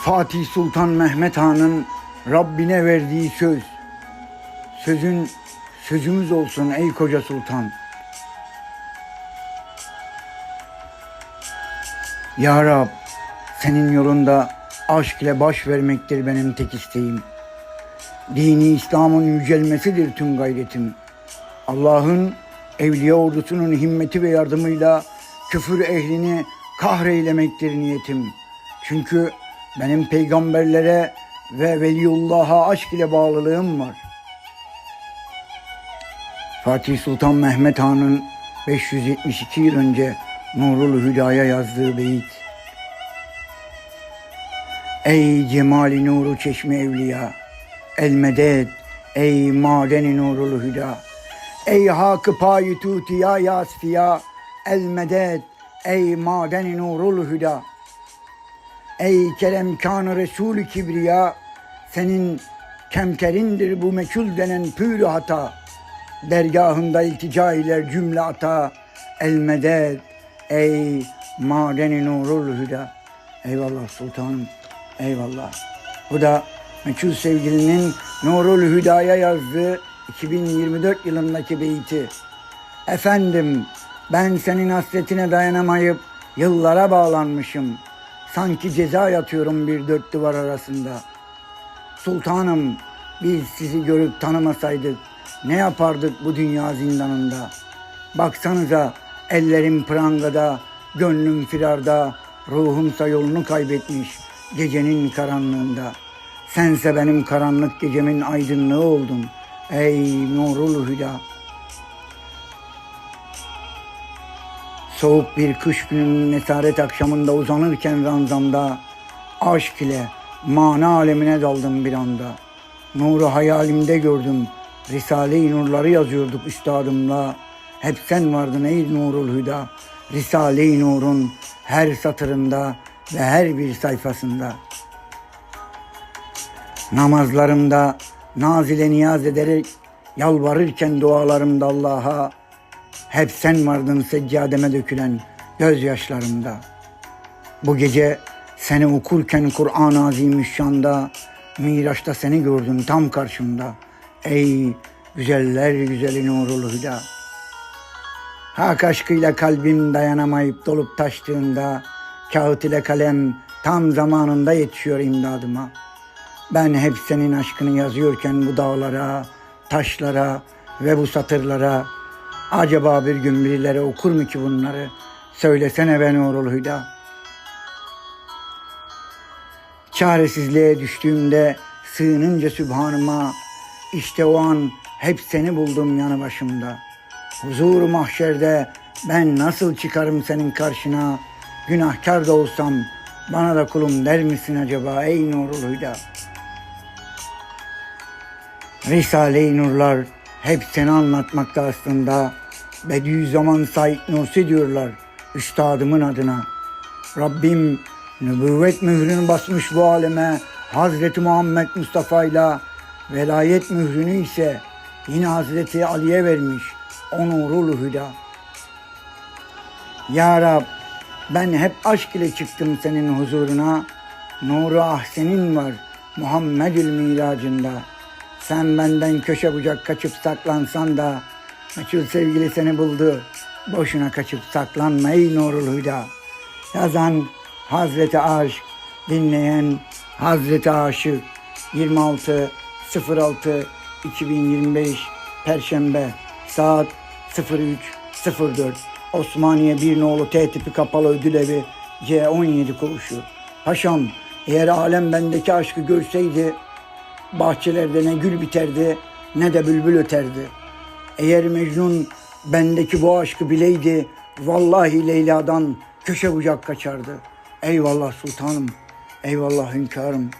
Fatih Sultan Mehmet Han'ın Rabbine verdiği söz. Sözün sözümüz olsun ey koca sultan. Ya Rab, senin yolunda aşk ile baş vermektir benim tek isteğim. Dini İslam'ın yücelmesidir tüm gayretim. Allah'ın evliya ordusunun himmeti ve yardımıyla küfür ehlini kahreylemektir niyetim. Çünkü benim peygamberlere ve Veliullah'a aşk ile bağlılığım var. Fatih Sultan Mehmet Han'ın 572 yıl önce Nurul Hüda'ya yazdığı beyit. Ey cemali nuru çeşmi evliya, el medet, ey madeni nurul hüda. Ey hakı payı tutiya yasfiya, el medet, ey madeni nurul hüda. Ey kerem kanı Resul-i Kibriya, senin kemterindir bu meçhul denen pürü hata. Dergahında iltica iler cümle ata, el ey madeni nurul hüda. Eyvallah sultanım, eyvallah. Bu da meçhul sevgilinin Nurul Hüda'ya yazdığı 2024 yılındaki beyti. Efendim ben senin hasretine dayanamayıp yıllara bağlanmışım. Sanki ceza yatıyorum bir dört duvar arasında. Sultanım biz sizi görüp tanımasaydık ne yapardık bu dünya zindanında? Baksanıza ellerim prangada, gönlüm firarda, ruhumsa yolunu kaybetmiş gecenin karanlığında. Sense benim karanlık gecemin aydınlığı oldun. Ey nurul hüda. Soğuk bir kış gününün esaret akşamında uzanırken ranzamda aşk ile mana alemine daldım bir anda. Nuru hayalimde gördüm. Risale-i Nurları yazıyorduk üstadımla. Hep sen vardın ey Nurul Hüda. Risale-i Nur'un her satırında ve her bir sayfasında. Namazlarımda naz ile niyaz ederek yalvarırken dualarımda Allah'a hep sen vardın seccademe dökülen gözyaşlarımda. Bu gece seni okurken Kur'an-ı Azimüşşan'da Miraç'ta seni gördüm tam karşımda. Ey güzeller güzeli nurul hüda. Hak aşkıyla kalbim dayanamayıp dolup taştığında kağıt ile kalem tam zamanında yetişiyor imdadıma. Ben hep senin aşkını yazıyorken bu dağlara, taşlara ve bu satırlara acaba bir gün birileri okur mu ki bunları? Söylesene ben Nurul Hüda. Çaresizliğe düştüğümde sığınınca Sübhanıma işte o an hep seni buldum yanı başımda. Huzur mahşerde ben nasıl çıkarım senin karşına? Günahkar da olsam bana da kulum der misin acaba ey Nurul Hüda? Risale-i Nurlar hep seni anlatmakta aslında. Bediüzzaman Said Nursi diyorlar üstadımın adına. Rabbim nübüvvet mührünü basmış bu aleme Hazreti Muhammed Mustafa ile velayet mührünü ise yine Hazreti Ali'ye vermiş o nurul hüda. Ya Rab ben hep aşk ile çıktım senin huzuruna. Nuru ahsenin var Muhammedül miracında. Sen benden köşe bucak kaçıp saklansan da meçhul sevgili seni buldu. Boşuna kaçıp saklanma ey nurul hüda. Yazan Hazreti Aşk, dinleyen Hazreti Aşık 26 06 2025 Perşembe saat 03.04 Osmaniye bir nolu T tipi kapalı ödül evi C17 koğuşu. Paşam eğer alem bendeki aşkı görseydi bahçelerde ne gül biterdi ne de bülbül öterdi. Eğer Mecnun bendeki bu aşkı bileydi vallahi Leyla'dan köşe bucak kaçardı. Eyvallah sultanım, eyvallah hünkârım,